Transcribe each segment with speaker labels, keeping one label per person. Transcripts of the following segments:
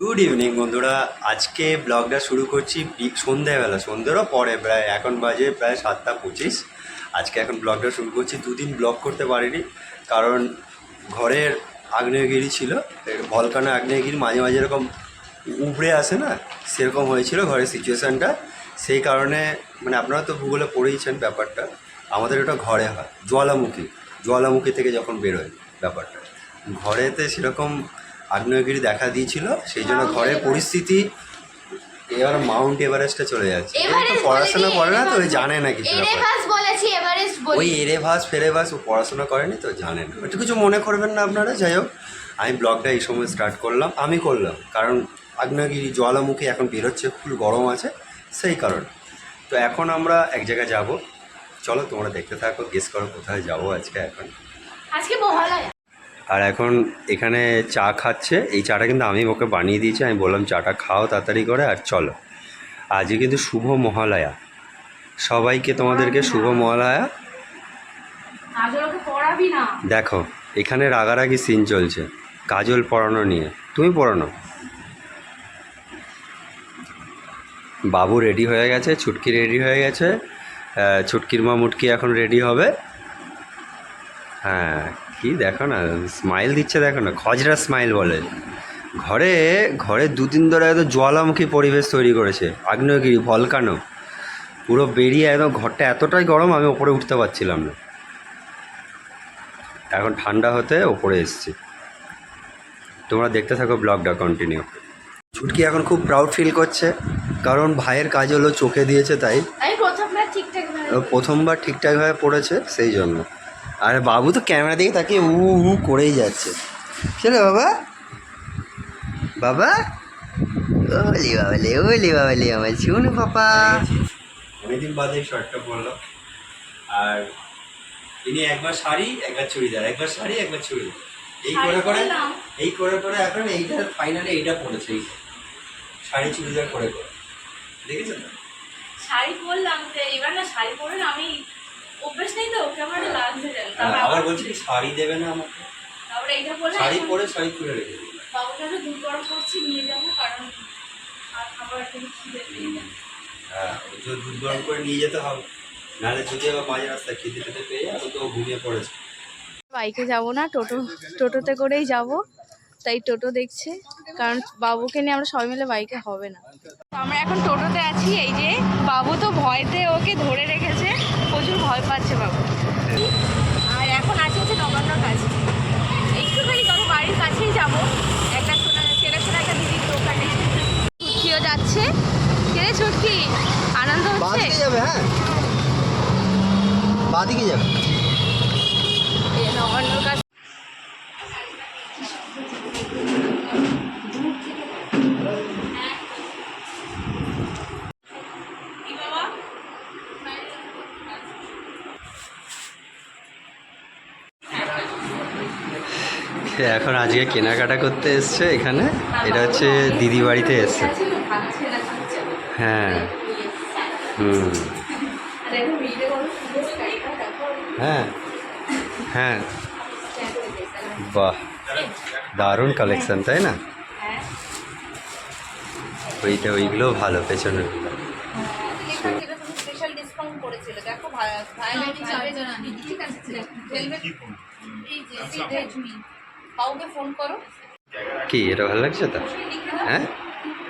Speaker 1: Good evening বন্ধুরা। আজকে ব্লগটা শুরু করছি সন্ধ্যাবেলা, সন্ধ্যেরও পরে, প্রায় এখন বাজে প্রায় সাতটা পঁচিশ। আজকে এখন ব্লগটা শুরু করছি। দুদিন ব্লগ করতে পারিনি, কারণ ঘরের আগ্নেয়গিরি ছিল। ভলকানো আগ্নেয়গিরি মাঝে মাঝে এরকম উবড়ে আসে না? সেরকম হয়েছিল ঘরের সিচুয়েশানটা সেই কারণে মানে আপনারা তো ভূগোলে পড়েইছেন ব্যাপারটা। আমাদের ওটা ঘরে হয়, জ্বালামুখী। জ্বালামুখী থেকে যখন বেরোয় ব্যাপারটা। ঘরেতে সেরকম আগ্নেয়গিরি দেখা দিয়েছিল সেই জন্য ঘরের পরিস্থিতি এবার মাউন্ট এভারেস্টে চলে যাচ্ছে। তো পড়াশোনা করে না তো ওই জানে না কিছু ওই
Speaker 2: বলি।
Speaker 1: এরেভাস ফেরেভাস ও পড়াশোনা করেনি তো জানেন না। একটু কিছু মনে করবেন না আপনারা যাই হোক। আমি ব্লগটা এই সময় স্টার্ট করলাম আমি করলাম কারণ আগ্নেয়গিরি জ্বালামুখী এখন বেরোচ্ছে ফুল গরম আছে সেই কারণে। তো এখন আমরা এক জায়গায় যাব। চলো তোমরা দেখতে থাকো গেস করো কোথায় যাব আজকে এখন।
Speaker 2: আজকে মহালয়া।
Speaker 1: আর এখন এখানে চা খাচ্ছে। এই চাটা কিন্তু আমি ওকে বানিয়ে দিয়েছি। আমি বললাম চাটা খাও তাড়াতাড়ি করে আর চলো। আজকে কিন্তু শুভ মহালয়া। সবাইকে তোমাদেরকে শুভ মহালয়া। দেখো এখানে রাগারাগি সিন চলছে। কাজল পড়ানো নিয়ে। তুমি পড়ানো বাবু রেডি হয়ে গেছে ছুটকি রেডি হয়ে গেছে। ছুটকির মা মুটকি এখন রেডি হবে। হ্যাঁ কি দেখো না স্মাইল দিচ্ছে দেখো না খজরা স্মাইল বলে। ঘরে ঘরে দুদিন ধরে একদম জ্বালামুখী পরিবেশ তৈরি করেছে আগ্নেয়গিরি ভলকানো পুরো বেরিয়ে একদম ঘরটা এতটাই গরম আমি ওপরে উঠতে পারছিলাম না। এখন ঠান্ডা হতে ওপরে এসছি। তোমরা দেখতে থাকো ব্লগটা কন্টিনিউ ছুটকি এখন খুব প্রাউড ফিল করছে কারণ ভাইয়ের কাজ হলো চোখে দিয়েছে তাই।
Speaker 2: প্রথমবার
Speaker 1: ঠিকঠাকভাবে পড়েছে সেই জন্য। আর বাবু তো ক্যামেরা দিকে তাকে উ উ করেই যাচ্ছে। চলে বাবা। বাবা। ওলি বাবলি ওলি বাবলি আমার শুনু পাপা। অনেকদিন বাদে শর্টটা পরলাম। আর ইনি একবার শাড়ি একবার চুড়িদার। একবার শাড়ি একবার চুড়িদার। এই করে করে এই করে করে এখন এইটা ফাইনালি এইটা পড়েছে এই শাড়ি চুড়িদার করে করে। দেখেছ তো?
Speaker 2: শাড়ি পরলাম তো এবার না শাড়ি পরে আমি অভ্যেস নেই তো? ক্যামেরাটা লাগছে
Speaker 1: আবার বলছি শাড়ি দেবে না আমাকে।
Speaker 2: তারপরে এইটা পরলে
Speaker 1: শাড়ি পরে শাড়ি তুলে রেখে দিই।
Speaker 2: বাবুকে একটা দুধ গরম করছি নিয়ে যাব কারণ আর খাবার একটু খিদে পেয়ে যাবে
Speaker 1: হ্যাঁ দুধ গরম করে নিয়ে যেতে হবে। নাহলে যদি আবার মাঝে রাস্তায় খেতে খেতে পেয়ে যাবে তো ঘুমিয়ে পড়েছে।
Speaker 3: বাইকে যাব না টোটো টোটোতে করেই যাব। তাই টোটো দেখছে কারণ বাবুকে নিয়ে আমরা সবাই মিলে বাইকে হবে না। তো আমরা এখন টোটোতে আছি এই যে বাবু তো ভয়তে ওকে ধরে রেখেছে। প্রচুর ভয় পাচ্ছে বাবু। আর এখন আছে হচ্ছে নবান্নর কাছে। একটুখানি তবে বাড়ির কাছেই যাব। একটা শোনা চেনাশোনা একটা দিদির দোকানে। ছুটকিও যাচ্ছে। কে ছুটকি আনন্দ হচ্ছে?
Speaker 1: যাবে হ্যাঁ। বাদিকে যাবে।
Speaker 3: নবান্নর কাছে
Speaker 1: সে এখন আজকে কেনাকাটা করতে এসছে এখানে। এটা হচ্ছে দিদি বাড়িতে এসছে। হ্যাঁ। হুম। হ্যাঁ। হ্যাঁ। বাহ। দারুণ কালেকশন তাই না?
Speaker 2: হ্যাঁ
Speaker 1: ওইটা, ওইগুলো ভালো
Speaker 3: পেছনে দেখো কাউকে ফোন করো।
Speaker 1: কি, এটা ভালো লাগছে তো? হ্যাঁ?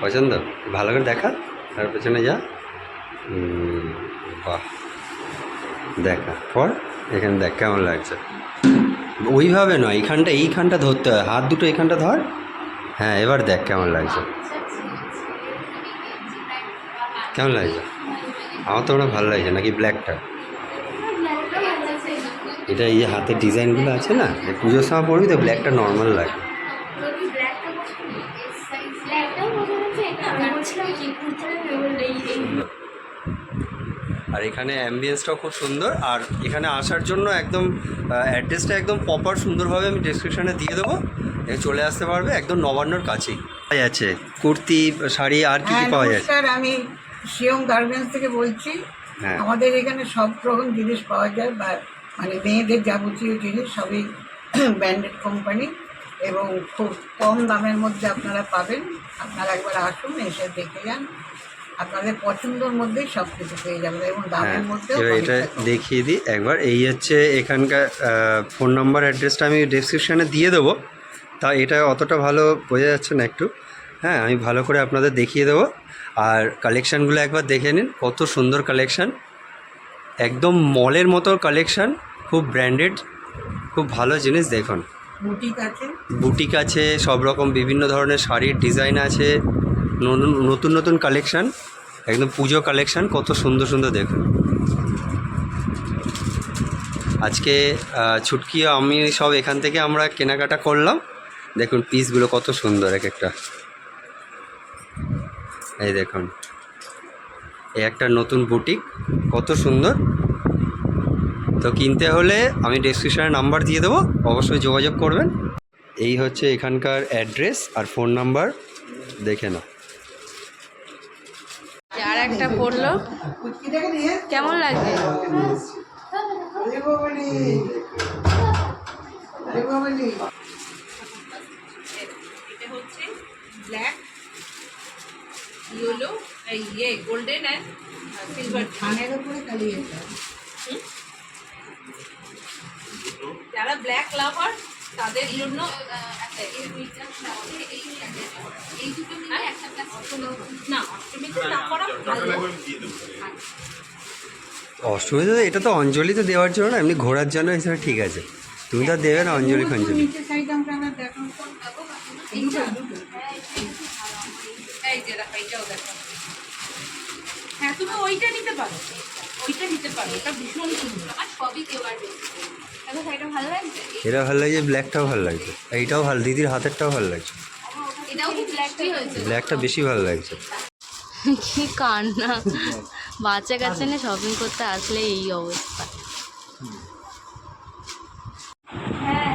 Speaker 1: পছন্দ? ভালো করে দেখা? তার পেছনে যা। বাহ। দেখা। পর? এখানে দেখ, কেমন লাগছে? ওইভাবে নয়, এইখানটা এইখানটা ধরতে হয়। হাত দুটো এইখানটা ধর। হ্যাঁ এবার দেখ কেমন লাগছে। কেমন লাগছে? আমার তো ওটা ভালো লাগছে, নাকি ব্ল্যাকটা এটা এই যে হাতের ডিজাইনগুলো আছে না? এই পুজোর সময় পড়বি তো ব্ল্যাকটা নর্মাল লাগে। আর এখানে অ্যাম্বিয়েন্সটাও খুব সুন্দর। আর এখানে আসার জন্য একদম অ্যাড্রেসটা একদম প্রপার সুন্দরভাবে আমি ডিসক্রিপশানে দিয়ে দেবো। চলে আসতে পারবে একদম নবান্নর কাছেই। পাওয়া যাচ্ছে। কুর্তি শাড়ি আর কি কি
Speaker 4: হ্যাঁ
Speaker 1: পাওয়া যাচ্ছে?
Speaker 4: নমস্কার আমি শিয়ম গার্মেন্টস থেকে বলছি।
Speaker 1: হ্যাঁ।
Speaker 4: আমাদের এখানে সব রকম জিনিস পাওয়া যায় বা মানে মেয়েদের যাবতীয় জিনিস সবই ব্র্যান্ডেড কোম্পানি এবং খুব কম দামের মধ্যে আপনারা পাবেন। আপনারা একবার আসুন এসে দেখে যান। আপনাদের পছন্দের মধ্যেই সব কিছু পেয়ে যাবেন এবং
Speaker 1: হ্যাঁ
Speaker 4: দামের
Speaker 1: মধ্যে এটা দেখিয়ে দিই। একবার এই হচ্ছে এখানকার ফোন নাম্বার অ্যাড্রেসটা আমি ডিসক্রিপশানে দিয়ে দেবো। তা এটা অতটা ভালো বোঝা যাচ্ছে না একটু। হ্যাঁ আমি ভালো করে আপনাদের দেখিয়ে দেবো। আর কালেকশানগুলো একবার দেখে নিন। কত সুন্দর কালেকশান একদম মলের মতো কালেকশান খুব ব্র্যান্ডেড খুব ভালো জিনিস দেখুন।
Speaker 4: বুটিক আছে?
Speaker 1: বুটিক আছে সব রকম বিভিন্ন ধরনের শাড়ির ডিজাইন আছে নতুন নতুন নতুন কালেকশান একদম পুজো কালেকশান কত সুন্দর সুন্দর দেখুন। আজকে ছুটকি আমি সব এখান থেকে আমরা কেনাকাটা করলাম। দেখুন পিসগুলো কত সুন্দর এক একটা। এই দেখুন এই একটা নতুন বুটিক কত সুন্দর। তো কিনতে হলে আমি ডেসক্রিপশানে নাম্বার দিয়ে দেবো অবশ্যই যোগাযোগ করবেন। এই হচ্ছে এখানকার অ্যাড্রেস আর ফোন নাম্বার দেখে নাও।
Speaker 3: আর একটা পড়ল। কেমন লাগছে?
Speaker 2: ব্ল্যাক ইয়েলো ইয়ে গোল্ডেন অ্যান্ড সিলভার
Speaker 4: ধানের উপরে কালিয়েছে
Speaker 2: যারা ব্ল্যাক লাভার তাদের জন্য না অষ্টমীতে না করা ভালো।
Speaker 1: অসুবিধা এটা তো অঞ্জলি তো দেওয়ার জন্য না এমনি ঘোরার জন্য হিসেবে ঠিক আছে। তুমি তো আর দেবে না অঞ্জলি ফঞ্জলি।
Speaker 2: দেখো হ্যাঁ তুমি ওইটা নিতে পারো। ওইটা নিতে পারো এটা ভীষণ সুন্দর। আর সবই দেওয়ার দেখো শাড়িটা ভালো লাগছে?
Speaker 1: এটা ভালো লাগছে ব্ল্যাকটাও ভালো লাগছে। এইটাও ভালো দিদির হাতেরটাও ভালো লাগছে।
Speaker 2: এটাও খুব ব্ল্যাকই হয়েছে।
Speaker 1: ব্ল্যাকটা বেশি ভালো লাগছে।
Speaker 3: কি কান্না। বাচ্চা কাছে নিয়ে শপিং করতে আসলে এই অবস্থা।
Speaker 2: হ্যাঁ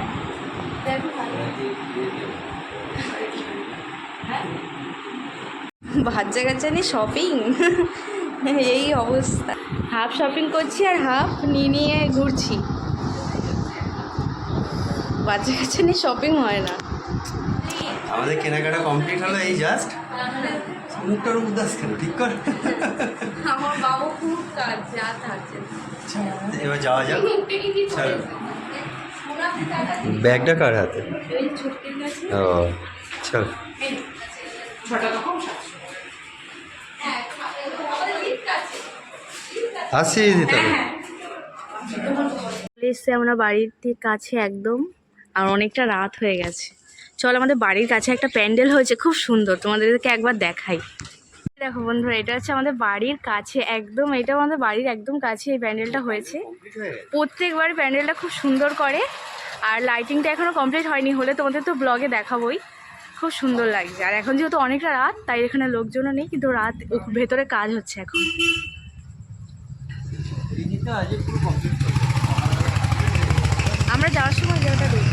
Speaker 3: বাচ্চা কাচ্চা নিয়ে শপিং এই অবস্থা। হাফ শপিং করছি আর হাফ নিয়ে নিয়ে ঘুরছি। বাচ্চা কাচ্চা নিয়ে শপিং হয় না।
Speaker 1: আমাদের কেনাকাটা কমপ্লিট হলো এই জাস্ট মুখটার উদাস কেন? ঠিক কর।
Speaker 3: আমার বাবু খুব কাজ যা থাকছে
Speaker 1: এবার যাওয়া যাক। চলো। ব্যাগটা কার হাতে? ও চল।
Speaker 2: হ্যাঁ
Speaker 1: আসি দিতে
Speaker 3: এসছে আমরা বাড়ির ঠিক কাছে একদম। আর অনেকটা রাত হয়ে গেছে। চল, আমাদের বাড়ির কাছে একটা প্যান্ডেল হয়েছে, খুব সুন্দর। তোমাদেরকে একবার দেখাই। দেখো বন্ধুরা, এটা হচ্ছে আমাদের বাড়ির কাছে, একদম এটা আমাদের বাড়ির একদম কাছে এই প্যান্ডেলটা হয়েছে। প্রত্যেকবার প্যান্ডেলটা খুব সুন্দর করে, আর লাইটিংটা এখনও কমপ্লিট হয়নি, হলে তোমাদের তো ব্লগে দেখাবোই। খুব সুন্দর লাগছে। আর এখন যেহেতু অনেকটা রাত, তাই এখানে লোকজনও নেই, কিন্তু রাত ভেতরে কাজ হচ্ছে এখন। আমরা যাওয়ার সময় জায়গাটা দেখি।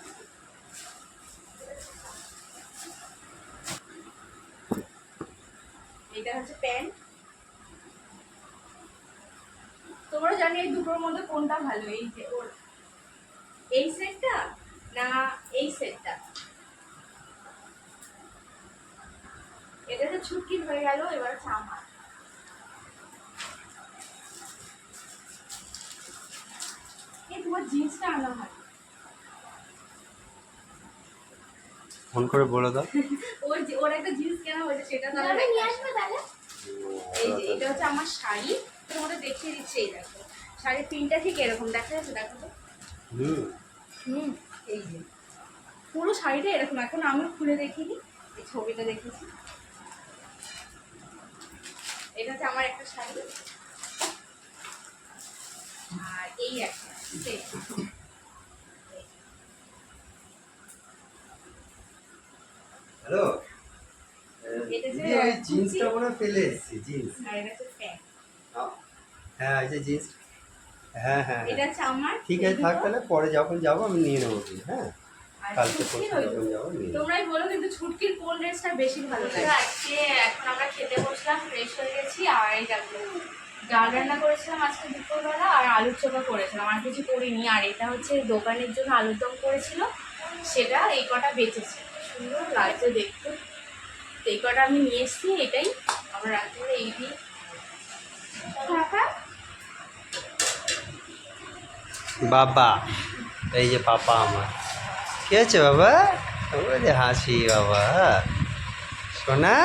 Speaker 3: এটা হচ্ছে প্যান্ট তোমরা জানি এই দুটোর মধ্যে কোনটা ভালো, এই যে ওর, এই সেটটা না এই সেটটা এটা তো ছুটকি হয়ে গেল, এবার হচ্ছে আমার। তোমার জিন্সটা আনা হয়।
Speaker 1: ফোন করে বলে দাও।
Speaker 3: ওর যে- ওর একটা জিন্স কেনা হয়েছে সেটা তাহলে নিয়ে আসবে তাহলে? এই যে এটা হচ্ছে আমার শাড়ি। তোমাদের দেখিয়ে দিচ্ছি এই দেখো। শাড়ির প্রিন্টটা ঠিক এরকম দেখা যাচ্ছে দেখো তো।
Speaker 1: হুম।
Speaker 3: হুম এই যে। পুরো শাড়িটা এরকম এখন আমি খুলে দেখিনি এই ছবিটা দেখেছি। এটা হচ্ছে আমার একটা শাড়ি। আর এই একটা
Speaker 1: হ্যালো? এই জিন্সটা মনে ফেলে এসেছি জিন্স। হ্যাঁ এই যে জিন্স। হ্যাঁ হ্যাঁ
Speaker 3: আমার
Speaker 1: ঠিক আছে থাক তাহলে পরে যখন যাব আমি নিয়ে নেব হ্যাঁ? কালকে
Speaker 3: ছুটকির
Speaker 1: যখন যাব
Speaker 3: তোমরাই বলো কিন্তু ছুটকির কোন ড্রেসটা বেশি ভালো লাগে? আজকে এখন আমরা খেতে বসলাম ফ্রেশ হয়ে গেছি আর এই দেখো ডাল রান্না করেছিলাম আজকে দুপুরবেলা আর আলুর চোখা করেছিলাম। আর কিছু করিনি আর এটা হচ্ছে দোকানের জন্য আলুর দম করেছিল সেটা এই কটা বেঁচেছে। সুন্দর লাগছে দেখতে। তো এই কটা আমি নিয়ে এসেছি এটাই আমার রাত্রে এই দিয়ে
Speaker 1: বাবা? এই যে পাপা আমার। কে আছে বাবা? ওই যে হাসি বাবা। সোনা?